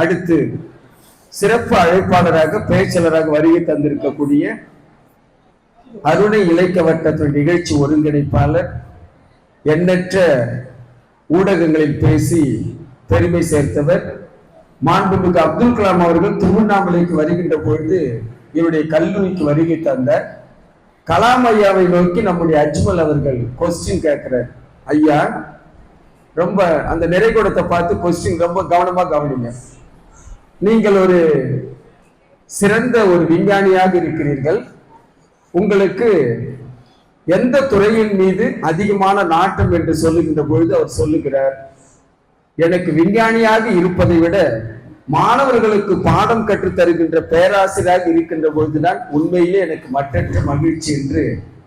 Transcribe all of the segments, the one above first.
அடுத்து சிறப்பு அழைப்பாளராக பேச்சாளராக வருகை தந்திருக்கக்கூடிய அருணை இலக்க வட்டத்தின் நிகழ்ச்சி ஒருங்கிணைப்பாளர் எண்ணற்ற ஊடகங்களில் பேசி பெருமை சேர்த்தவர் மாண்புமிகு அப்துல் கலாம் அவர்கள் திருவண்ணாமலைக்கு வருகின்ற பொழுது இவருடைய கல்லூரிக்கு வருகை தந்தார். கலாம் ஐயாவை நோக்கி நம்முடைய அஜ்மல் அவர்கள் கொஸ்டின் கேட்கிறார். ஐயா ரொம்ப அந்த நிறைகுடத்தை பார்த்து கொஸ்டின் ரொம்ப கவனமா கவனிங்க. நீங்கள் ஒரு சிறந்த ஒரு விஞ்ஞானியாக இருக்கிறீர்கள். உங்களுக்கு எந்த துறையின் மீது அதிகமான நாட்டம் என்று சொல்லுகின்ற பொழுது அவர் சொல்லுகிறார் எனக்கு விஞ்ஞானியாக இருப்பதை விட மாணவர்களுக்கு பாடம் கற்றுத் தருகின்ற பேராசிரியராக இருக்கின்ற பொழுதுதான் உண்மையிலே எனக்கு மற்றற்ற மகிழ்ச்சி என்று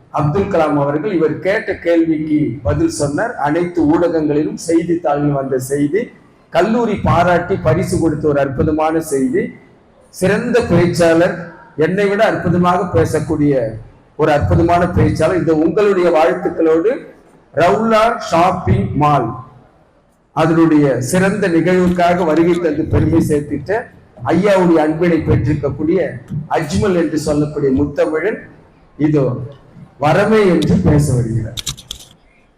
அப்துல் கலாம் அவர்கள் இவர் கேட்ட கேள்விக்கு பதில் சொன்னார். அனைத்து ஊடகங்களிலும் செய்தித்தாளில் வந்த செய்தி கல்லூரி பாராட்டி பரிசு கொடுத்த ஒரு அற்புதமான செய்தி. சிறந்த பேச்சாளர் என்னை விட அற்புதமாக பேசக்கூடிய ஒரு அற்புதமான பேச்சாளர். இந்த உங்களுடைய வாழ்த்துக்களோடு ரவுலா ஷாப்பிங் மால். அதனுடைய சிறந்த நிகழ்வுக்காக வருகை தந்து பெருமை சேர்த்திட்ட ஐயாவுடைய அன்பினை பெற்றிருக்கக்கூடிய அஜ்மல் என்று சொல்லக்கூடிய முத்தமிழன் இதோ வரமே என்று பேச வருகிறார்.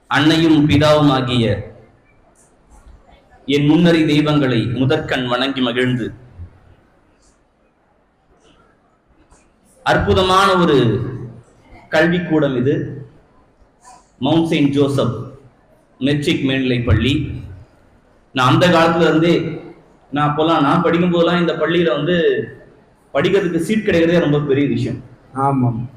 அன்னையும் பிதாவும் ஆகிய என் முன்னறி தெய்வங்களை முதற்கண் வணங்கி மகிழ்ந்து. அற்புதமான ஒரு கல்விக்கூடம் இது. மவுண்ட் செயின்ட் ஜோசப் மெட்ரிக் மேல்நிலைப் பள்ளி. நான் அந்த காலத்துல இருந்தே நான் அப்போல்லாம் நான் படிக்கும் போதெல்லாம் இந்த பள்ளியில வந்து படிக்கிறதுக்கு சீட் கிடைக்கிறதே ரொம்ப பெரிய விஷயம். ஆமாம்.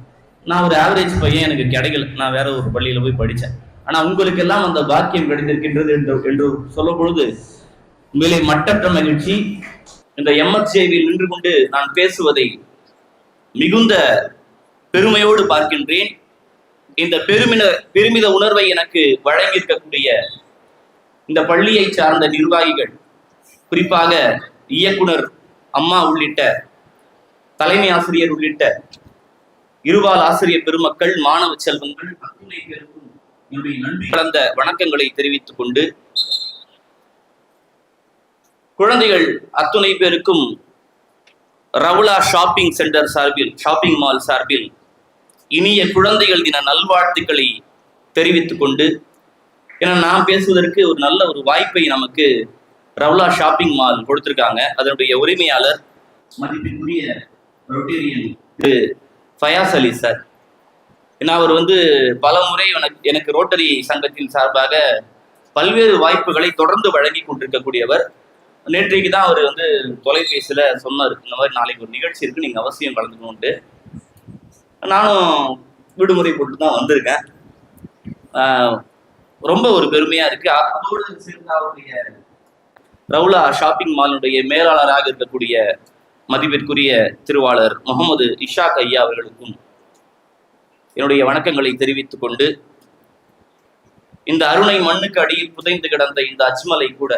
நான் ஒரு ஆவரேஜ் பையன் எனக்கு கிடைக்கல. நான் வேற ஒரு பள்ளியில போய் படித்தேன். ஆனா உங்களுக்கு எல்லாம் அந்த பாக்கியம் கிடைத்திருக்கின்றது என்று என்று சொல்லும் பொழுது உண்மையிலே மட்டற்ற மகிழ்ச்சி இந்த எம்எஸ்ஜேவில் நின்று கொண்டு நான் பேசுவதை மிகுந்த பெருமையோடு பார்க்கின்றேன். இந்த பெருமித பெருமித உணர்வை எனக்கு வழங்கியிருக்கக்கூடிய இந்த பள்ளியை சார்ந்த நிர்வாகிகள் குறிப்பாக இயக்குனர் அம்மா உள்ளிட்ட தலைமை ஆசிரியர் உள்ளிட்ட இருபால் ஆசிரியர் பெருமக்கள் மாணவ செல்வங்கள் அத்துணை பெருமக்கள் என்னுடைய நன்றி. கலந்த வணக்கங்களை தெரிவித்துக் கொண்டு குழந்தைகள் அத்துணை பேருக்கும் ரவுலா ஷாப்பிங் சென்டர் சார்பில் ஷாப்பிங் மால் சார்பில் இனிய குழந்தைகள் தின நல்வாழ்த்துக்களை தெரிவித்துக் கொண்டு ஏன்னா நான் பேசுவதற்கு ஒரு நல்ல ஒரு வாய்ப்பை நமக்கு ரவுலா ஷாப்பிங் மால் கொடுத்திருக்காங்க. அதனுடைய உரிமையாளர் மதிப்பிற்குரிய ரொட்டேரியன் திரு ஃபயாஸ் அலி சார். ஏன்னா அவர் வந்து பல முறை எனக்கு எனக்கு ரோட்டரி சங்கத்தின் சார்பாக பல்வேறு வாய்ப்புகளை தொடர்ந்து வழங்கி கொண்டிருக்கக்கூடியவர். நேற்றைக்கு தான் அவர் வந்து தொலைபேசியில் சொன்னார் இந்த மாதிரி நாளைக்கு ஒரு நிகழ்ச்சி இருக்கு நீங்கள் அவசியம் கலந்துக்கணும்ட்டு நானும் விடுமுறை போட்டு தான் வந்திருக்கேன். ரொம்ப ஒரு பெருமையா இருக்கு. அதோடு சேர்ந்து அவருடைய ரவுலா ஷாப்பிங் மாலினுடைய மேலாளராக இருக்கக்கூடிய மதிப்பிற்குரிய திருவாளர் முகமது இஷாக் ஐயா அவர்களுக்கும் என்னுடைய வணக்கங்களை தெரிவித்துக் கொண்டு இந்த அருணை மண்ணுக்கு அடியில் புதைந்து கிடந்த இந்த அஜ்மலை கூட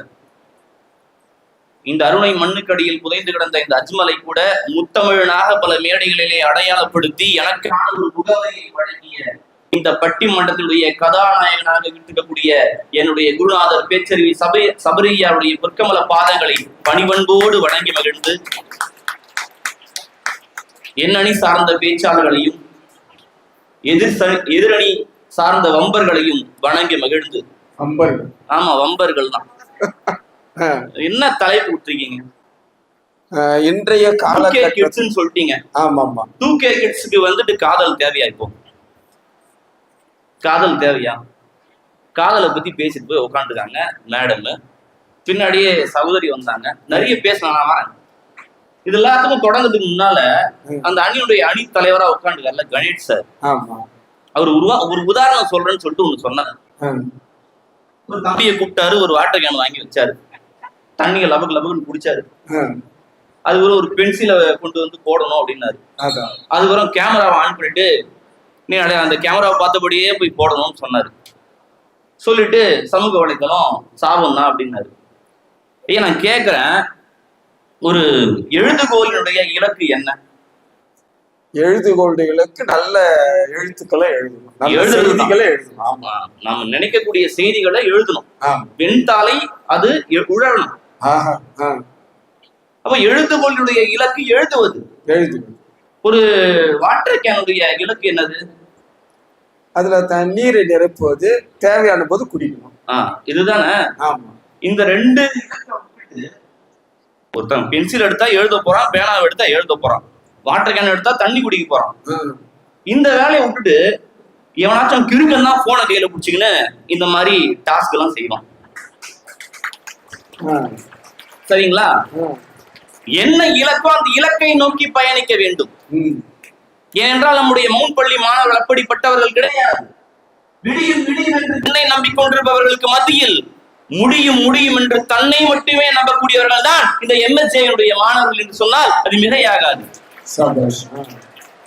இந்த அருணை மண்ணுக்கு அடியில் புதைந்து கிடந்த இந்த அஜ்மலை கூட முத்தமிழனாக பல மேடைகளிலே அடையாளப்படுத்தி எனக்கான ஒரு முகவரியை வழங்கிய இந்த பட்டிமன்றத்தினுடைய கதாநாயகனாக இருக்கக்கூடிய என்னுடைய குருநாதர் பேச்சறிவி சபை சபரியாருடைய பொற்கமல பாதங்களை பணிவன்போடு வணங்கி மகிழ்ந்து எண்ணணி சார்ந்த பேச்சாளர்களையும் எதிர் எதிரணி சார்ந்த வம்பர்களையும் வணங்கி மகிழ்ந்து. ஆமா வம்பர்கள் தான். என்ன தலைப்பு விட்டுருக்கீங்க இன்றைய டூ கே காலகட்டத்தில் கிட்ஸ்ன்னு சொல்லிட்டீங்க. ஆமா ஆமா டூ கே கிட்ஸுக்கு வந்துட்டு காதல் தேவையா இப்போ? காதல் தேவையா? காதலை பத்தி பேசிட்டு போய் உட்காந்துருக்காங்க மேடம். பின்னாடியே சகோதரி வந்தாங்க. நிறைய நான் வரேன் இது எல்லாத்துக்கும் தொடங்குறதுக்கு முன்னால அந்த அணியுடைய அணி தலைவரா உட்காந்துருக்காருல கணேஷ் சார். அவர் உருவா ஒரு உதாரணம் சொல்றேன்னு சொல்லிட்டு ஒண்ணு சொன்னார். ஒரு தம்பியை கூப்பிட்டாரு ஒரு வாட்டர் கேன் வாங்கி வச்சாரு. தண்ணியை லபக்கு லபக்குன்னு குடிச்சாரு. ஹம். அது ஒரு பென்சிலை கொண்டு வந்து போடணும் அப்படின்னாரு. அதுக்கப்புறம் கேமராவை ஆன் பண்ணிட்டு நீ அந்த கேமராவை பார்த்தபடியே போய் போடணும்னு சொன்னாரு. சொல்லிட்டு சமூக வலைத்தளம் சாபம் தான் அப்படின்னாரு. ஐயா நான் கேட்குறேன் ஒரு எழுதுகோலினுடைய இலக்கு என்ன? எழுதுகோள்களுக்கு நல்ல எழுத்துக்களை எழுதணும். நல்ல. செய்திகளை எழுதணும். ஆமா. நாம நினைக்கக்கூடிய செய்திகளை எழுதணும். வெண்தாளை அது ஆ. அப்ப எழுதுகோளுடைய இலக்கு எழுதுவது. எழுது ஒரு வாட்டர் கேனுடைய இலக்கு என்னது? அதுல தண்ணீரை நிரப்புவது தேவையான போது குடிக்கணும். இதுதானே? ஆமா. இந்த ரெண்டு இலக்கை ஒருத்தன் பென்சில் எடுத்தா எழுத போறான் பேனாவை எடுத்தா எழுத போறான் வாட்டர் கேன் எடுத்தா தண்ணி குடிக்க போறான். இந்த வேலையை விட்டுட்டு எவனாச்சும் கிறுக்கன் தான் போனை கையில பிடிச்சிக்கின்னு இந்த மாதிரி டாஸ்க் எல்லாம் செய்வான். சரிங்களா. என்ன இலக்கோ அந்த இலக்கை நோக்கி பயணிக்க வேண்டும். ஏனென்றால் நம்முடைய மவுண்ட் பள்ளி மாணவர்கள் அப்படிப்பட்டவர்கள் கிடையாது விடியும் விடியும் என்று நம்பிக்கொண்டிருப்பவர்களுக்கு மத்தியில் முடியும் முடியும் என்று தன்னை மட்டுமே நம்பக்கூடியவர்கள் தான் இந்த எம்எஸ்ஏனுடைய மாணவர்கள் என்று சொன்னால் அது மிகையாகாது.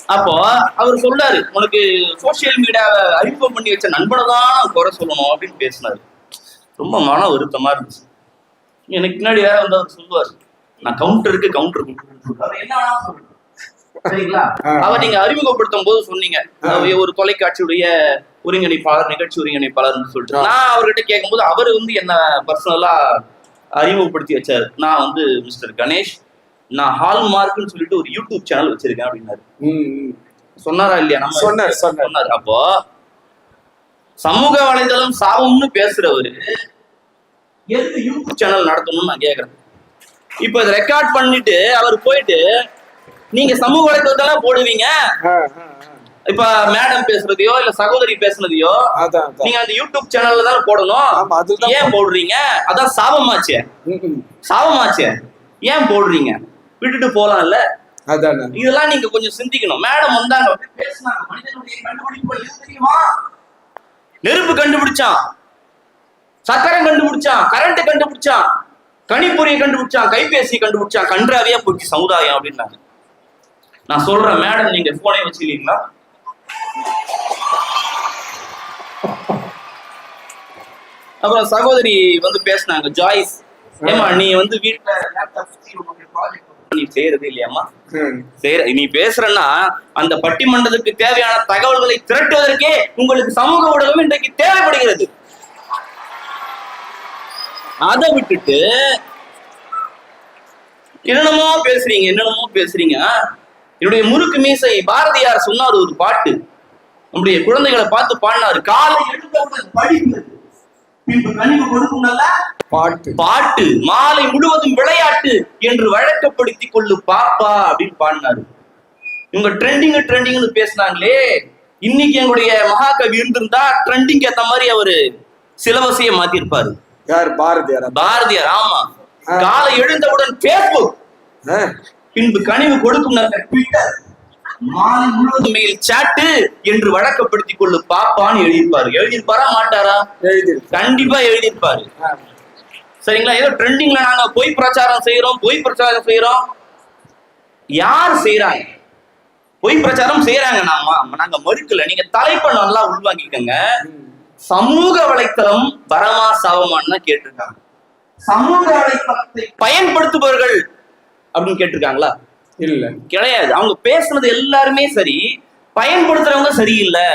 அப்போ அவர் சொல்றாரு உனக்கு சோசியல் மீடியாவை அறிமுகம் பண்ணி வச்ச நண்பனை தான் குறை சொல்லணும் அப்படின்னு பேசினாரு ரொம்ப மன வருத்தமா இருந்துச்சு எனக்கு பின்னாடி வேற வந்து அவர் சொல்லுவார் நான் கவுண்டருக்கு கவுண்டர் அவர் என்ன. சரிங்களா. அவர் நீங்க அறிமுகப்படுத்தும் போது சொன்னீங்க ஒரு தொலைக்காட்சியுடைய ஒருங்கிணைப்பாளர் நிகழ்ச்சி ஒருங்கிணைப்பாளர்னு சொல்லிட்டு. நான் அவர்கிட்ட கேட்கும்போது அவர் வந்து என்ன பர்சனலா அறிமுகப்படுத்தி வச்சாரு நான் வந்து மிஸ்டர் கணேஷ் நான் ஹால்மார்க்னு சொல்லிட்டு ஒரு யூடியூப் சேனல் வச்சிருக்கேன் அப்படின்னாரு. சொன்னாரா இல்லையா நம்ம சொன்னார், சொன்னார். சொன்னார் அப்போ சமூக வலைதளம் சாபம்னு பேசுறவரு எதுக்கு யூடியூப் சேனல் நடத்தணும்னு நான் கேக்குறேன் இப்போ இதை ரெக்கார்ட் பண்ணிட்டு அவர் போயிட்டு நீங்க சமூக வலைதளத்தெல்லாம் போடுவீங்க. இப்ப மேடம் பேசுறதையோ இல்ல சகோதரி பேசுனதையோ. நீங்க அந்த யூடியூப் சேனல்ல தானே போடணும். ஏன் போடுறீங்க? அதான் சாபமாச்சே. சாபமாச்சே. ஏன் போடுறீங்க? விட்டுட்டு போலாம்ல. அதானே. இதெல்லாம் நீங்க கொஞ்சம் சிந்திக்கணும். மேடம் வந்தாங்க நெருப்பு கண்டுபிடிச்சான். சக்கரம் கண்டுபிடிச்சான். கரண்ட் கண்டுபிடிச்சான். கணிப்பொறியை கண்டுபிடிச்சான். கைபேசி கண்டுபிடிச்சான். கன்றாவியா போச்சு சமுதாயம் அப்படின்னாங்க. நான் சொல்றேன் மேடம் நீங்க போனே வச்சுக்கிறீங்களா? அப்புறம் சகோதரி வந்து பேசுனாங்க ஜாய்ஸ். ஏமா நீ வந்து வீட்டுல செய்யறது இல்லையாம்மா? ம். சரி நீ பேசுறன்னா அந்த பட்டிமன்றத்துக்கு தேவையான தகவல்களை திரட்டுவதற்கே உங்களுக்கு சமூக ஊடகம் இன்றைக்கு தேவைப்படுகிறது. அதை விட்டுட்டு என்னென்னமோ பேசுறீங்க என்னென்னமோ பேசுறீங்க. என்னுடைய முறுக்கு மீசை பாரதியார் சொன்னார் ஒரு பாட்டு. நம்முடைய குழந்தைகளை பார்த்து பாடினாரு. காலை எழுந்தவுடன் படிப்பு பின்பு கனிவு கொடுக்கும் நல்லா பாட்டு. பாட்டு. மாலை முழுவதும் விளையாட்டு என்று வழக்கப்படுத்திக் கொள்ளு பாப்பா அப்படின்னு பாடினாரு. இவங்க ட்ரெண்டிங் ட்ரெண்டிங்னு பேசினாங்களே. இன்னைக்கு எங்களுடைய மகாகவி இருந்திருந்தா ட்ரெண்டிங் ஏத்த மாதிரி அவரு சிலபஸையே மாத்திருப்பாரு. யார்? பாரதியார்? பாரதியார் ஆமா. காலை எழுந்தவுடன் பேஸ்புக். பின்பு கனிவு கொடுக்கும் நல்ல ட்விட்டர் மாலை முழுவதும் சாட்டு என்று வழக்கப்படுத்திக் கொள்ளு பாப்பான்னு எழுதியிருப்பாரு. எழுதியிருப்பாரா மாட்டாரா? எழுதிரு கண்டிப்பா எழுதியிருப்பாரு. சரிங்களா? ஏதோ ட்ரெண்டிங்ல நாங்க பொய் பிரச்சாரம் செய்யறோம் பொய் பிரச்சாரம் செய்யறோம் யார் செய்யறாங்க பொய் பிரச்சாரம் செய்யறாங்க நாம. நாங்க மறுக்கல. நீங்க தலைப்பை நல்லா உள்வாங்கிக்கங்க. சமூக வலைத்தளம் வரமா சாவமான்னு தான் கேட்டிருக்காங்க. சமூக வலைத்தளத்தை பயன்படுத்துபவர்கள் அப்படின்னு கேட்டிருக்காங்களா? இல்ல. கிடையாது. அவங்க பேசுனது எல்லாருமே சரி பயன்படுத்துறவங்க சரியில்லை.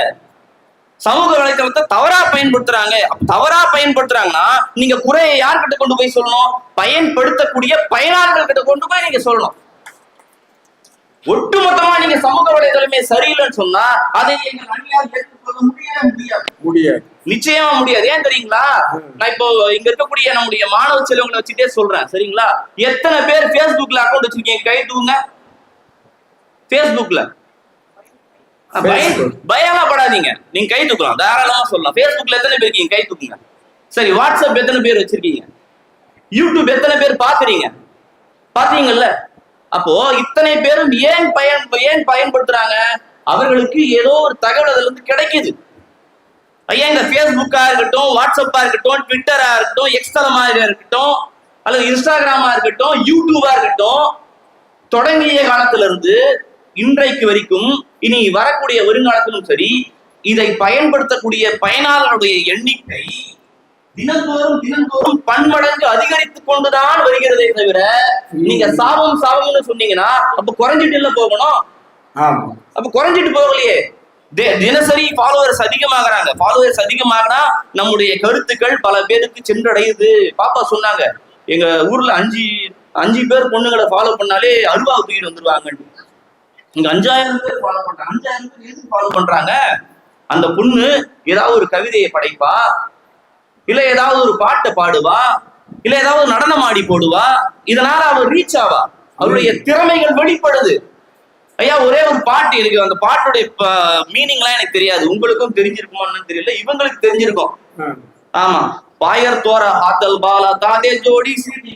சமூக வலைத்தளத்தை தவறா பயன்படுத்துறாங்க. தவறா பயன்படுத்துறாங்கன்னா நீங்க குறையை யார்கிட்ட கொண்டு போய் சொல்லணும்? பயன்படுத்தக்கூடிய பயனாளர்கள் கிட்ட கொண்டு போய் நீங்க சொல்லணும். ஒட்டுமொத்தமா நீங்க சமூக வலைதளமே சரியில்லைன்னு சொன்னா அதை எங்கள் அணியால் ஏற்றுக்கொள்ள முடியவே முடியாது. முடியாது. நிச்சயமா முடியாது. ஏன் தெரியுங்களா? நான் இப்போ இங்க இருக்கக்கூடிய நம்முடைய மாணவ செல்வங்களை வச்சுட்டே சொல்றேன். சரிங்களா? எத்தனை பேர் Facebookல அக்கௌண்ட் வச்சிருக்கீங்க? கை தூக்குங்க Facebook. பயம்லாம் படாதீங்க நீங்க கை தூக்கலாம். தாராளமா சொல்லலாம். Facebookல எத்தனை பேர் இருக்கீங்க? கை தூக்குங்க. சரி வாட்ஸ்அப் எத்தனை பேர் வச்சிருக்கீங்க? யூடியூப் எத்தனை பேர் பாக்குறீங்க? பாத்தீங்கல்ல? அப்போ இத்தனை பேரும் ஏன் பயன் ஏன் பயன்படுத்துறாங்க? அவர்களுக்கு ஏதோ ஒரு தகவல் அதுல இருந்து கிடைக்குது. ஐயா இந்த ஃபேஸ்புக்கா இருக்கட்டும் வாட்ஸ்அப்பா இருக்கட்டும் ட்விட்டரா இருக்கட்டும் எக்ஸ்தலமா இருக்கட்டும் அல்லது இன்ஸ்டாகிராமா இருக்கட்டும் யூடியூபா இருக்கட்டும் தொடங்கிய காலத்துல இருந்து இன்றைக்கு வரைக்கும் இனி வரக்கூடிய வருங்காலத்திலும் சரி இதை பயன்படுத்தக்கூடிய பயனாளருடைய எண்ணிக்கை தினந்தோறும் தினந்தோறும் பன்மடங்கு அதிகரித்துக் கொண்டுதான் வருகிறதே தவிர நீங்க சாபம் சாபம்னு சொன்னீங்கன்னா அப்ப குறைஞ்சிட்டு இல்ல போகணும். அப்ப குறைஞ்சிட்டு போகலையே. தினசரி ஃபாலோவர்ஸ் அதிகமாகறாங்க. ஃபாலோவர்ஸ் அதிகமாகனா நம்முடைய கருத்துக்கள் பல பேருக்கு சென்றடையுது. பாப்பா சொன்னாங்க எங்க ஊர்ல அஞ்சு அஞ்சு பேர் பொண்ணுங்களை ஃபாலோ பண்ணாலே அருவா தூக்கிட்டு வந்துருவாங்க இங்க அஞ்சாயிரம் பேர் ஃபாலோ பண்றாங்க அஞ்சாயிரம் பேர் எதுக்கு ஃபாலோ பண்றாங்க? அந்த பொண்ணு ஏதாவது ஒரு கவிதையை படைப்பா? இல்ல ஏதாவது ஒரு பாட்டை பாடுவா? இல்ல ஏதாவது நடனம் ஆடி போடுவா? இதனால அவர் ரீச் ஆவா? அவருடைய திறமைகள் வெளிப்படுது. ஐயா ஒரே ஒரு பாட்டு இருக்கு அந்த பாட்டுடைய மீனிங்லாம் எனக்கு தெரியாது. உங்களுக்கும் தெரிஞ்சிருக்குமான்னு தெரியல. இவங்களுக்கு தெரிஞ்சிருக்கும். ஆமா. பாயர் தோர ஹாத்தல் பாலா தாதே ஜோடி சீட்டி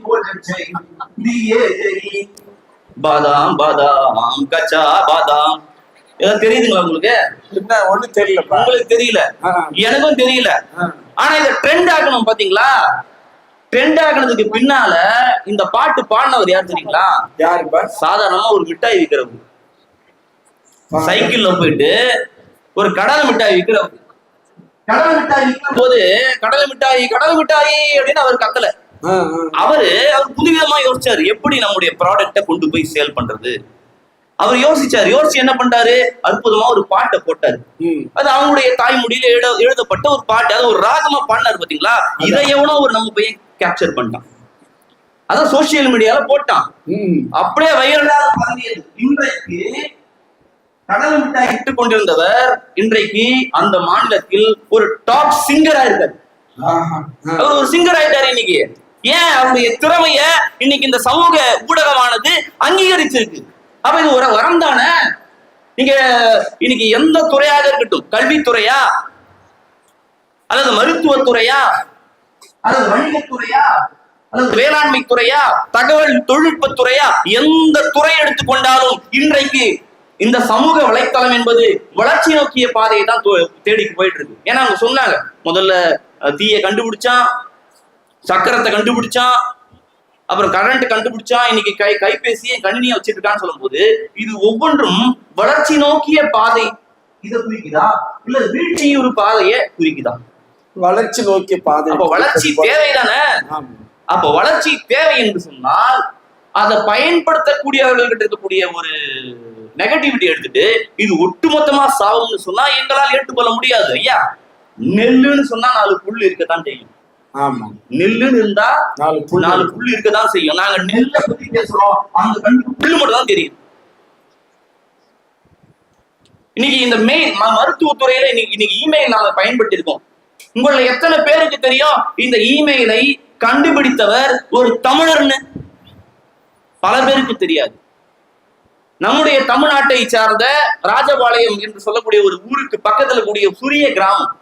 ஜெரி பாதாம் பாதாம் கச்சா பாதாம். ஏதாவது தெரியுதுங்களா உங்களுக்கு? என்ன ஒண்ணும் தெரியலப்பா. உங்களுக்கு தெரியல. எனக்கும் தெரியல. ஆனா இத ட்ரெண்ட் ஆக்கணும் பாத்தீங்களா? ட்ரெண்ட் ஆக்குனதுக்கு பின்னால இந்த பாட்டு பாடினவர் யார் தெரியுங்களா? யாருப்பா? சாதாரணமா ஒரு மிட்டாய் விற்கிறவர் சைக்கிள்ல போயிட்டு ஒரு கடலை மிட்டாய் விற்கிறவர் கடலை மிட்டாய் விற்கும் போது கடலை மிட்டாய் கடலை மிட்டாய் அப்படின்னு அவர் கத்தல. அவரு அவர் புதுவிதமா யோசிச்சாரு. எப்படி நம்முடைய ப்ராடக்ட கொண்டு போய் சேல் பண்றது? அவர் யோசிச்சாரு. யோசிச்சு என்ன பண்றாரு? அற்புதமா ஒரு பாட்டை போட்டாரு. அது அவங்களுடைய தாய்மொழியில எழுத எழுதப்பட்ட ஒரு பாட்டு. அது ஒரு ராகமா பாடினாரு பாத்தீங்களா? இதை எவனோ ஒரு நம்ம போய் கேப்சர் பண்ணிட்டான். அதான் சோசியல் மீடியால போட்டான். அப்படியே வைரலாக பரவியது. இன்றைக்கு கடல் மிட்டாய் இட்டு கொண்டிருந்தவர் இன்றைக்கு அந்த மாநிலத்தில் ஒரு டாப் சிங்கரா இருக்காரு ஒரு சிங்கர் ஆயிட்டாரு இன்னைக்கு. ஏன் அவருடைய திறமைய இன்னைக்கு இந்த சமூக ஊடகமானது அங்கீகரிச்சிருக்கு? அப்ப இது ஒரு வரம் தானே நீங்க இன்னைக்கு எந்த துறையாக இருக்கட்டும் கல்வித்துறையா? அல்லது மருத்துவத்துறையா? அல்லது வணிகத்துறையா? அல்லது வேளாண்மை துறையா தகவல் தொழில்நுட்ப துறையா எந்த துறை எடுத்துக்கொண்டாலும் இன்றைக்கு இந்த சமூக வலைத்தளம் என்பது வளர்ச்சி நோக்கிய பாதையை தான் தேடி போயிட்டு இருக்கு. ஏன்னா அவங்க சொன்னாங்க முதல்ல தீயை கண்டுபிடிச்சான் சக்கரத்தை கண்டுபிடிச்சான் அப்புறம் கரண்ட் கண்டுபிடிச்சான் இன்னைக்கு கை கைபேசியை கணினியை வச்சிருக்கான்னு சொல்லும்போது இது ஒவ்வொன்றும் வளர்ச்சி நோக்கிய பாதை. இதை குறிக்குதா? இல்ல வீழ்ச்சி ஒரு பாதையை குறிக்குதா? வளர்ச்சி நோக்கிய பாதை. அப்ப வளர்ச்சி தேவைதானே? ஆமா. அப்ப வளர்ச்சி தேவை என்று சொன்னால் அதை பயன்படுத்தக்கூடியவர்கள்கிட்ட இருக்கக்கூடிய ஒரு நெகட்டிவிட்டி எடுத்துட்டு இது ஒட்டுமொத்தமா சாவும்னு சொன்னா எங்களால் ஏற்றுக்கொள்ள முடியாது ஐயா. நெல்லுன்னு சொன்னா நாலு புல் இருக்கத்தான் செய்யும். நெல்லுன்னு இருந்தா நாலு நாலு புல் இருக்கதான் செய்யும். நாங்க நெல்லை பத்தி பேசுறோம். அந்த கண்டு புல்லு மட்டும் தான் தெரியும். இன்னைக்கு இந்த மெயில் மருத்துவத்துறையில இன்னைக்கு இன்னைக்கு இமெயில் பயன்படுத்தி இருக்கோம் உங்கள எத்தனை பேருக்கு தெரியும்? இந்த இமெயிலை கண்டுபிடித்தவர் ஒரு தமிழர்னு. பல பேருக்கு தெரியாது. நம்முடைய தமிழ்நாட்டை சார்ந்த ராஜபாளையம் என்று சொல்லக்கூடிய ஒரு ஊருக்கு பக்கத்துல கூடிய சிறிய கிராமம்.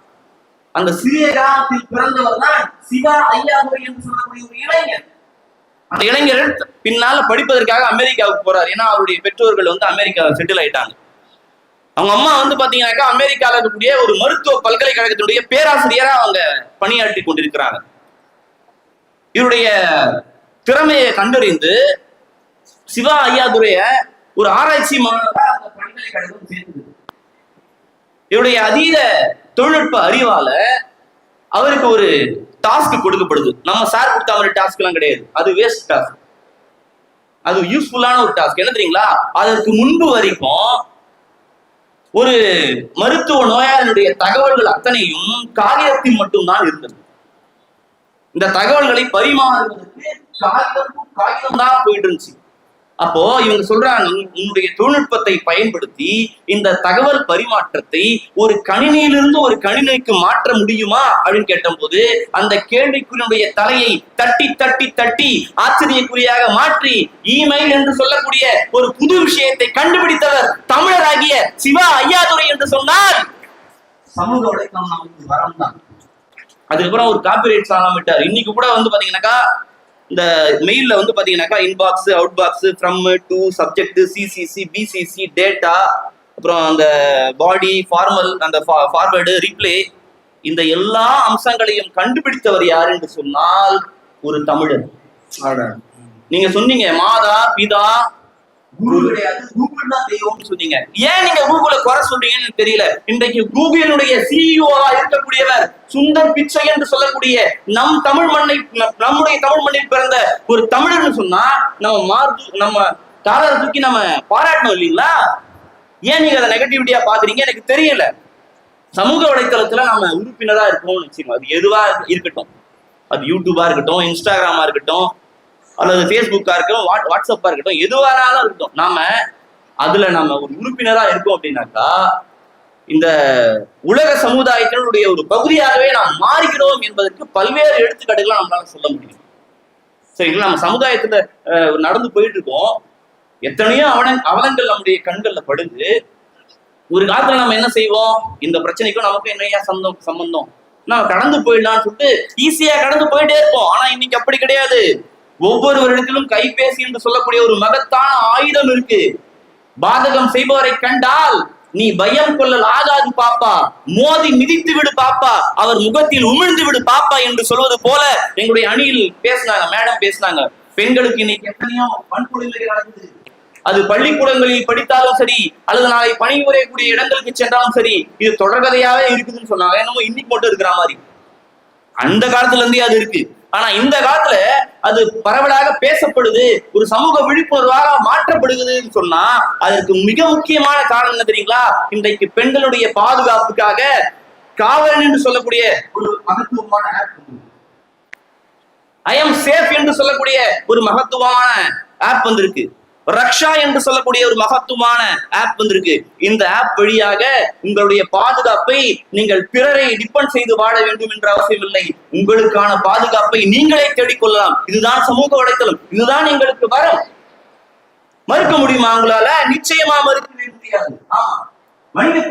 அந்த சிறிய கிராமத்தில் பிறந்தவர் தான் சிவா ஐயாதுரை என்று சொல்லக்கூடிய ஒரு இளைஞர். அந்த இளைஞர் பின்னால படிப்பதற்காக அமெரிக்காவுக்கு போறாரு. ஏன்னா அவருடைய பெற்றோர்கள் வந்து அமெரிக்கா செட்டில் ஆயிட்டாங்க. அவங்க அம்மா வந்து பாத்தீங்கன்னாக்கா அமெரிக்கால இருக்கக்கூடிய ஒரு மருத்துவ பல்கலைக்கழகத்தினுடைய பேராசிரியரா அவங்க பணியாற்றி கொண்டிருக்கிறாங்க. இவருடைய திறமையை கண்டறிந்து சிவா ஐயாதுரைய ஒரு ஆராய்ச்சி மாணவராக அந்த பல்கலைக்கழகம் சேர்ந்தது. இவருடைய அதீத தொழில்நுட்ப அறிவால அவருக்கு ஒரு டாஸ்க் கொடுக்கப்படுது. நம்ம சார் கொடுத்த மாதிரி டாஸ்க் எல்லாம் கிடையாது. அது வேஸ்ட் டாஸ்க் அது யூஸ்ஃபுல்லான ஒரு டாஸ்க் என்ன தெரியுங்களா? அதற்கு முன்பு வரைக்கும் ஒரு மருத்துவ நோயாளியுடைய தகவல்கள் அத்தனையும் காகிதத்தில் மட்டும்தான் இருந்தது. இந்த தகவல்களை பரிமாறுவதற்கு காகிதம் காகிதம் தான் போயிட்டு இருந்துச்சு. அப்போ இவங்க சொல்றாங்க உன்- உன்னுடைய தொழில்நுட்பத்தை பயன்படுத்தி இந்த தகவல் பரிமாற்றத்தை ஒரு கணினியிலிருந்து ஒரு கணினிக்கு மாற்ற முடியுமா அப்படின்னு கேட்டபோது அந்த கேள்விக்குறியுடைய தலையை தட்டி தட்டி தட்டி ஆச்சரியக்குறியாக மாற்றி இமெயில் என்று சொல்லக்கூடிய ஒரு புது விஷயத்தை கண்டுபிடித்தவர் தமிழராகிய சிவா ஐயாதுரை என்று சொன்னால் சமூக வலைத்தளம் நமக்கு வரம் தான் அதுக்கப்புறம் ஒரு காப்பிரைட் சாங்லாம் விட்டார். இன்னைக்கு கூட வந்து பாத்தீங்கன்னாக்கா இந்த மெயில்ல வந்து பாத்தீங்கன்னாக்கா inbox outbox from to subject CC BCC data அப்புறம் அந்த பாடி ஃபார்மல் அந்த ஃபார்வர்டு ரிப்ளே இந்த எல்லா அம்சங்களையும் கண்டுபிடித்தவர் யார் என்று சொன்னால் ஒரு தமிழர். நீங்க சொன்னீங்க மாதா பிதா குரு கிடையாது கூகுள் தான் தெய்வம்னு சொன்னீங்க. ஏன் நீங்க கூகுள குறை சொல்றீங்கன்னு தெரியல. இன்றைக்கு கூகுளினுடைய சிஇஓவா இருக்கக்கூடியவர் சுந்தர் பிச்சை என்று சொல்லக்கூடிய நம் தமிழ் மண்ணை நம்முடைய தமிழ் மண்ணில் பிறந்த ஒரு தமிழர்னு சொன்னா நம்ம மார்பு நம்ம காலரை தூக்கி நம்ம பாராட்டணும் இல்லைங்களா? ஏன் நீங்க அதை நெகட்டிவிட்டியா பாக்குறீங்க எனக்கு தெரியல. சமூக வலைத்தளத்துல நம்ம உறுப்பினரா இருக்கோம்னு வச்சுக்கோங்க. அது எதுவா இருக்கட்டும். அது யூடியூபா இருக்கட்டும் இன்ஸ்டாகிராமா இருக்கட்டும் அல்லது ஃபேஸ்புக்கா இருக்கட்டும் வாட் வாட்ஸ்அப்பா இருக்கட்டும் எதுவாராலும் இருக்கட்டும். நாம அதுல நம்ம ஒரு உறுப்பினரா இருக்கோம் அப்படின்னாக்கா இந்த உலக சமுதாயத்தினுடைய ஒரு பகுதியாகவே நாம் மாறுகிறோம் என்பதற்கு பல்வேறு எடுத்துக்காட்டுகளை நம்மளால சொல்ல முடியும். சரிங்களா? நம்ம சமுதாயத்துல நடந்து போயிட்டு இருக்கோம் எத்தனையோ அவன அவலங்கள் நம்முடைய கண்கள்ல படுது. ஒரு காலத்துல நம்ம என்ன செய்வோம்? இந்த பிரச்சனைக்கும் நமக்கும் என்னையா சந்தம் சம்பந்தம்? நம்ம கடந்து போயிடலாம்னு சொல்லிட்டு ஈஸியா கடந்து போயிட்டே இருப்போம். ஆனா இன்னைக்கு அப்படி கிடையாது. ஒவ்வொருவரிடத்திலும் கைபேசி என்று சொல்லக்கூடிய ஒரு மகத்தான ஆயுதம் இருக்கு. பாதகம் செய்பவரை கண்டால் நீ பயம் கொள்ளல் ஆகாது பாப்பா. மோதி மிதித்து விடு பாப்பா. அவர் முகத்தில் உமிழ்ந்து விடு பாப்பா என்று சொல்வது போல எங்களுடைய அணியில் பேசினாங்க மேடம் பேசினாங்க. பெண்களுக்கு இன்னைக்கு எத்தனையோ வன்கொடுமைகள் நடக்குது. அது பள்ளிக்கூடங்களில் படித்தாலும் சரி அல்லது நாளை பணிபுரியக்கூடிய இடங்களுக்கு சென்றாலும் சரி இது தொடர்கதையாவே இருக்குதுன்னு சொன்னாங்க. என்னமோ இன்னைக்கு மட்டும் இருக்கிற மாதிரி. அந்த காலத்துல இருந்தே அது இருக்கு. ஆனா இந்த காலத்துல அது பரவலாக பேசப்படுது ஒரு சமூக விழிப்புணர்வாக மாற்றப்படுகிறதுன்னு சொன்னா அதற்கு மிக முக்கியமான காரணம் என்ன தெரியுங்களா? இன்றைக்கு பெண்களுடைய பாதுகாப்புக்காக காவலன் என்று சொல்லக்கூடிய ஒரு மகத்துவமான ஆப் ஐ எம் சேஃப் என்று சொல்லக்கூடிய ஒரு மகத்துவமான ஆப் வந்திருக்கு. ரக்ஷா என்று சொல்லக்கூடிய ஒரு மகத்துவமான ஆப் வந்திருக்கு. இந்த ஆப் வழியாக உங்களுடைய பாதுகாப்பை நீங்கள் பிறரை டிபெண்ட் செய்து வாழ வேண்டும் என்ற அவசியம் இல்லை. உங்களுக்கான பாதுகாப்பை நீங்களே தேடிக்கொள்ளலாம். இதுதான் சமூக வலைத்தளம். இதுதான் எங்களுக்கு வரம். மறுக்க முடியுமா உங்களால? நிச்சயமா மறுக்கவே முடியாது. ஆமா. மனித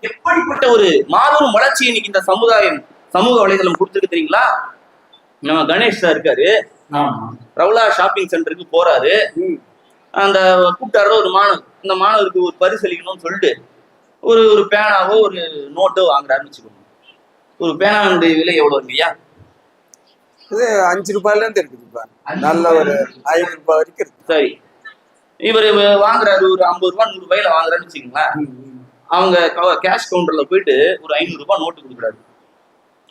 எப்படிப்பட்ட ஒரு மாபெரும் வளர்ச்சி இன்னைக்கு இந்த சமுதாயம் சமூக வலைதளம் கொடுத்துருக்கு தெரியுங்களா? நம்ம கணேஷ் சார் இருக்காரு. ரவுலா ஷாப்பிங் சென்டருக்கு போறாரு. அந்த கூப்பிட்டாரு ஒரு மாணவர் இந்த மாணவருக்கு ஒரு பரிசு அளிக்கணும்னு சொல்லிட்டு ஒரு ஒரு பேனாவோ ஒரு நோட்டோ வாங்குறாருன்னு வச்சுக்கோங்க. ஒரு பேனாவுடைய விலை எவ்வளவு ஐயா இது அஞ்சு ரூபாயில இருந்து இருக்குதுப்பா நல்ல ஒரு ஐநூறு ரூபாய் வரைக்கும் இருக்கு. சரி. இவர் வாங்குறாரு ஒரு ஐம்பது ரூபாய் நூறு ரூபாயில வாங்குறாருன்னு வச்சுக்கோங்களேன். அவங்க கேஷ் கவுண்டர்ல போயிட்டு ஒரு ஐநூறு ரூபாய் நோட்டு கொடுக்குறாரு.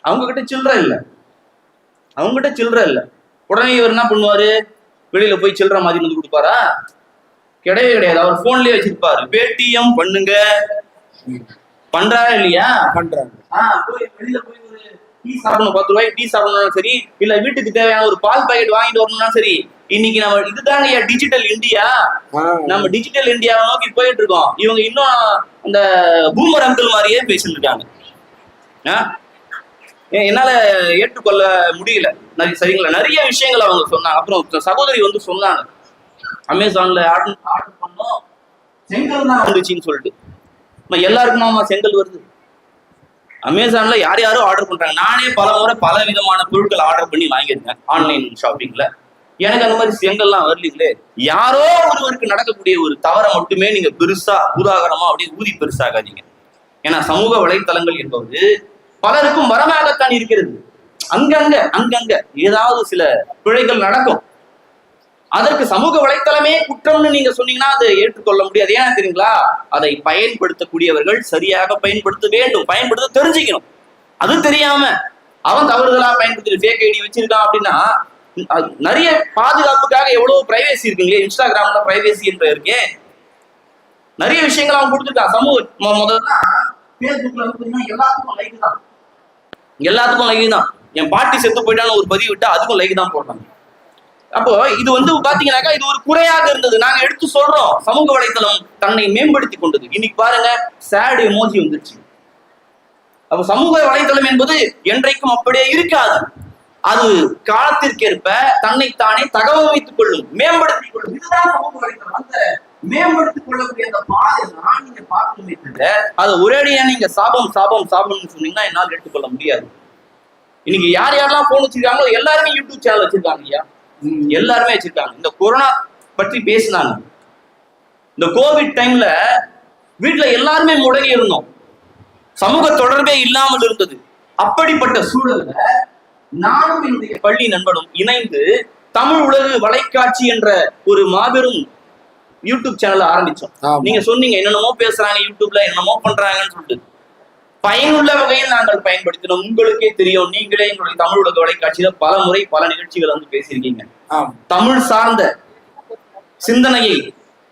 அவங்க கிட்ட சில்லறை இல்ல. அவங்க கிட்ட சில்லறை இல்ல. உடனே இவர் என்ன பண்ணுவாரு? வெளியில போய் சில்லறை மாதிரி வந்து கொடுப்பாரா? கிடையவே கிடையாது. அவர் போன்லயே வச்சிருப்பாரு. பேடிஎம் பண்ணுங்க. பண்றாரா இல்லையா? பண்றாங்க. ஆ, போய் வெளியில போய் ஒரு டீ சாப்பிடணும். பத்து ரூபாய்க்கு டீ சாப்பிடணும் சரி இல்ல வீட்டுக்கு தேவையான ஒரு பால் பாக்கெட் வாங்கிட்டு வரணும்னா சரி இன்னைக்கு நம்ம இதுதான் டிஜிட்டல் இந்தியா நம்ம டிஜிட்டல் இந்தியாவை நோக்கி போயிட்டு இருக்கோம். இவங்க இன்னும் அந்த பூமர் அங்கிள் மாதிரியே பேசிட்டு இருக்காங்க. என்னால ஏற்றுக்கொள்ள முடியல. நிறைய சரிங்களா? நிறைய விஷயங்கள் அவங்க சொன்னாங்க. அப்புறம் சகோதரி வந்து சொன்னாங்க. அமேசான்ல ஆர்டர் ஆர்டர் பண்ணோம். செங்கல் தான் வந்துச்சுன்னு சொல்லிட்டு. எல்லாருக்குமாமா செங்கல் வருது. அமேசான்ல யார் யாரும் ஆர்டர் பண்றாங்க. நானே பல முறை பல விதமான பொருட்கள் ஆர்டர் பண்ணி வாங்கியிருக்கேன் ஆன்லைன் ஷாப்பிங்ல எனக்கு அந்த மாதிரி செங்கல்லாம் வரலீங்களே. யாரோ ஒருவருக்கு நடக்கக்கூடிய ஒரு தவறை மட்டுமே நீங்க பெருசா உதாரணமா அப்படியே ஊதி பெருசாகாதீங்க. ஏன்னா சமூக வலைத்தளங்கள் என்பது பலருக்கும் வரமாகத்தான் இருக்கிறது. அங்கங்க அங்கங்க ஏதாவது சில பிழைகள் நடக்கும். அதற்கு சமூக வலைத்தளமே குற்றம்னு நீங்க சொன்னீங்கன்னா அதை ஏற்றுக்கொள்ள முடியாது. ஏன்னா தெரியுங்களா? அதை பயன்படுத்தக்கூடியவர்கள் சரியாக பயன்படுத்த வேண்டும். பயன்படுத்த தெரிஞ்சுக்கணும். அது தெரியாம அவன் தவறுதலா பயன்படுத்தி ஃபேக் ஐடி வச்சிருக்கான் அப்படின்னா அது நிறைய பாதுகாப்புக்காக எவ்வளவு பிரைவேசி இருக்குங்களே இன்ஸ்டாகிராம்ல பிரைவேசி என்ற இருக்கே. நிறைய விஷயங்கள் அவன் கொடுத்துருக்கான். சமூக முதல்ல எல்லாத்துக்கும் லைக் தான். எல்லாத்துக்கும் லைக் தான். என் பாட்டி செத்து போயிட்டான்னு ஒரு பதிவு விட்டா அதுக்கும் லைக் தான் போடுறாங்க. அப்போ இது வந்து பாத்தீங்கன்னாக்கா இது ஒரு குறையாக இருந்தது. நாங்க எடுத்து சொல்றோம். சமூக வலைத்தளம் தன்னை மேம்படுத்தி கொண்டது. இன்னைக்கு பாருங்க சேடு எமோஜி வந்துருச்சு. அப்ப சமூக வலைத்தளம் என்பது என்றைக்கும் அப்படியே இருக்காது. அது காலத்திற்கேற்ப தன்னைத்தானே தகவமைத்துக் கொள்ளும் மேம்படுத்திக் கொள்ளும். இதுதான் சமூக வலைத்தளம். அந்த மேம்படுத்திக் கொள்ளக்கூடிய அந்த பாதை தான் நீங்க பார்க்கணுமே தவிர அதை ஒரேடியா நீங்க சாபம் சாபம் சாபம்னு சொன்னீங்கன்னா என்னால் எடுத்துக்கொள்ள முடியாது. இன்னைக்கு யார் யாரெல்லாம் போன் வச்சிருக்காங்களோ எல்லாருமே யூடியூப் சேனல் வச்சிருக்காங்க ஐயா. எல்லாருமே வச்சிருக்காங்க. இந்த கொரோனா பற்றி பேசினாங்க. இந்த கோவிட் டைம்ல வீட்ல எல்லாருமே முடங்கி இருந்தோம். சமூக தொடர்பே இல்லாமல் இருந்தது. அப்படிப்பட்ட சூழல்ல நானும் என்னுடைய பள்ளி நண்பனும் இணைந்து தமிழ் உலகு வலைக்காட்சி என்ற ஒரு மாபெரும் யூடியூப் சேனல் ஆரம்பிச்சோம். நீங்க சொன்னீங்க என்னென்னமோ பேசுறாங்க யூடியூப்ல என்னமோ பண்றாங்கன்னு சொல்லிட்டு. பயனுள்ள வகையில் நாங்கள் பயன்படுத்தினோம். உங்களுக்கே தெரியும். நீங்களே எங்களுடைய தமிழ் உலக வலைக்காட்சியில பல முறை பல நிகழ்ச்சிகள் வந்து பேசியிருக்கீங்க. தமிழ் சார்ந்த சிந்தனையை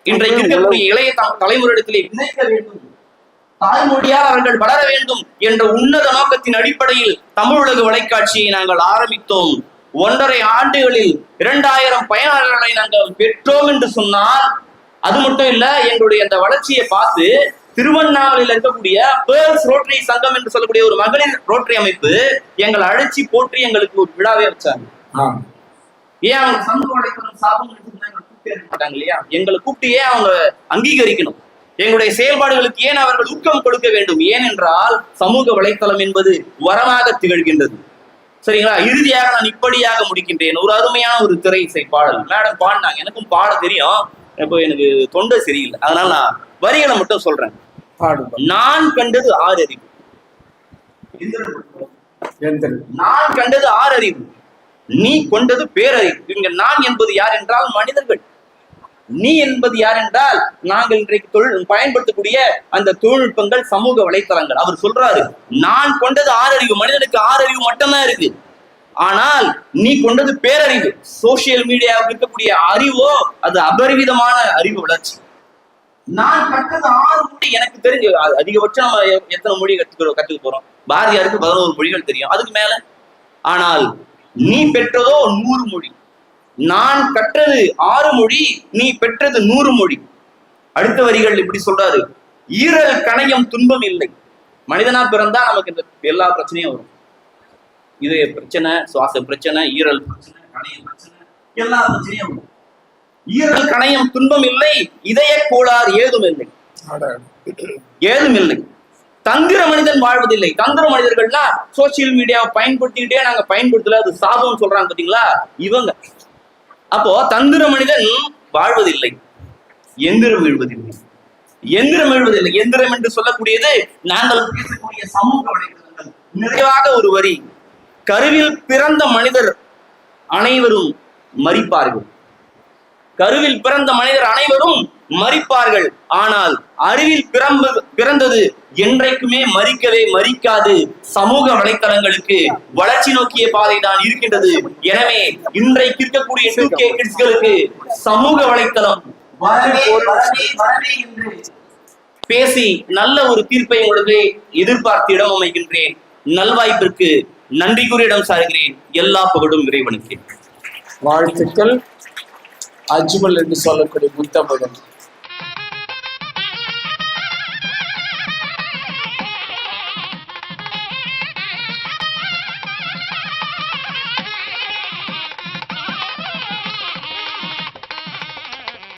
இன்றைக்கு இருக்கக்கூடிய இளைய தலைமுறையிடத்திலே விதைக்க வேண்டும். தாய்மொழியால் அவர்கள் வளர வேண்டும் என்ற உன்னத நோக்கத்தின் அடிப்படையில் தமிழ் உலக வலைக்காட்சியை நாங்கள் ஆரம்பித்தோம். ஒன்றரை ஆண்டுகளில் இரண்டாயிரம் பயனாளர்களை நாங்கள் பெற்றோம் என்று சொன்னால் அது மட்டும் இல்ல எங்களுடைய அந்த வளர்ச்சியை பார்த்து திருவண்ணாமலையில் இருக்கக்கூடிய பேர்ஸ் ரோட்டரி சங்கம் என்று சொல்லக்கூடிய ஒரு மகளிர் ரோட்டரி அமைப்பு எங்களை அழைச்சி போற்றி எங்களுக்கு ஒரு விழாவே வச்சாங்க. ஏன் அவங்க சமூக வலைத்தளம் சாபம் மாட்டாங்க இல்லையா? எங்களை கூப்பிட்டு ஏன் அவங்க அங்கீகரிக்கணும்? எங்களுடைய செயல்பாடுகளுக்கு ஏன் அவர்கள் ஊக்கம் கொடுக்க வேண்டும்? ஏனென்றால் சமூக வலைத்தளம் என்பது வரமாக திகழ்கின்றது. சரிங்களா? இறுதியாக நான் இப்படியாக முடிக்கின்றேன். ஒரு அருமையான ஒரு திரை இசை பாடல். மேடம் பாடினாங்க. எனக்கும் பாட தெரியும். இப்போ எனக்கு தொண்டை சரியில்லை. அதனால நான் வரிகளை மட்டும் சொல்றேன். பாடுபா நான் கண்டது ஆறு அறிவு. நான் கண்டது ஆறு அறிவு. நீ கொண்டது பேரறிவு. இங்க நான் என்பது யார் என்றால் மனிதர்கள். நீ என்பது யார் என்றால் நாங்கள் இன்றைக்கு தொழில் பயன்படுத்தக்கூடிய அந்த தொழில்நுட்பங்கள் சமூக வலைத்தளங்கள். அவர் சொல்றாரு நான் கொண்டது ஆறறிவு மனிதனுக்கு ஆறறிவு மட்டும்தான் இருக்கு. ஆனால் நீ கொண்டது பேரறிவு. சோசியல் மீடியாவுக்கு இருக்கக்கூடிய அறிவோ அது அபரிவிதமான அறிவு வளர்ச்சி. நான் கற்றது ஆறு மொழி எனக்கு தெரிஞ்சு அதிகபட்சம் நம்ம எத்தனை மொழி கற்றுக்கிறோம் கற்றுக்க போறோம்? பாரதியாருக்கு பதினோரு மொழிகள் தெரியும். அதுக்கு மேல ஆனால் நீ பெற்றதோ நூறு மொழி. நான் கற்றது ஆறு மொழி நீ பெற்றது நூறு மொழி. அடுத்த வரிகள் இப்படி சொல்றாரு. ஈரல் கணையம் துன்பம் இல்லை. மனிதனா பிறந்தா நமக்கு இந்த எல்லா பிரச்சனையும் வரும். இதய பிரச்சனை சுவாச பிரச்சனை ஈரல் பிரச்சனை கணையம் பிரச்சனை எல்லா பிரச்சனையும் வரும். ஈரல் கணையம் துன்பம் இல்லை இதய கோளாறு ஏதும் இல்லை. ஏதும் இல்லை. தந்திர மனிதன் வாழ்வதில்லை. தந்திர மனிதர்கள்னா சோசியல் மீடியாவை பயன்படுத்திக்கிட்டே நாங்க பயன்படுத்தல அது சாபம் சொல்றாங்க பாத்தீங்களா? இவங்க. அப்போ தந்திர மனிதன் வாழ்வதில்லை. எந்திரம் வீழ்வதில்லை. எந்திரம் வீழ்வதில்லை. எந்திரம் என்று சொல்லக்கூடியது நாங்கள் பேசக்கூடிய சமூக வலைதளங்கள் நிறைவாக ஒரு வரி. கருவில் பிறந்த மனிதர் அனைவரும் மரிப்பார்கள் கருவில் பிறந்த மனிதர் அனைவரும் மறிப்பார்கள். ஆனால் அறிவில் பிறந்து பிறந்தது என்றைக்குமே மறிக்கவே மறிக்காது. சமூக வலைத்தளங்களுக்கு வளர்ச்சி நோக்கிய பாதை தான் இருக்கின்றது. எனவே இன்றைக்கு இருக்கக்கூடிய 2K கிட்ஸ்களுக்கு சமூக வலைத்தளம் பேசி நல்ல ஒரு தீர்ப்பை உங்களுக்கு எதிர்பார்த்து இடம் அமைகின்றேன் நல்வாய்ப்பிற்கு நன்றி கூறி இடம் சாருகிறேன். எல்லா புகழும் இறைவனுக்கு. வாழ்த்துக்கள். அஜ்மல் என்று சொல்லக்கூடிய முத்தமிழன்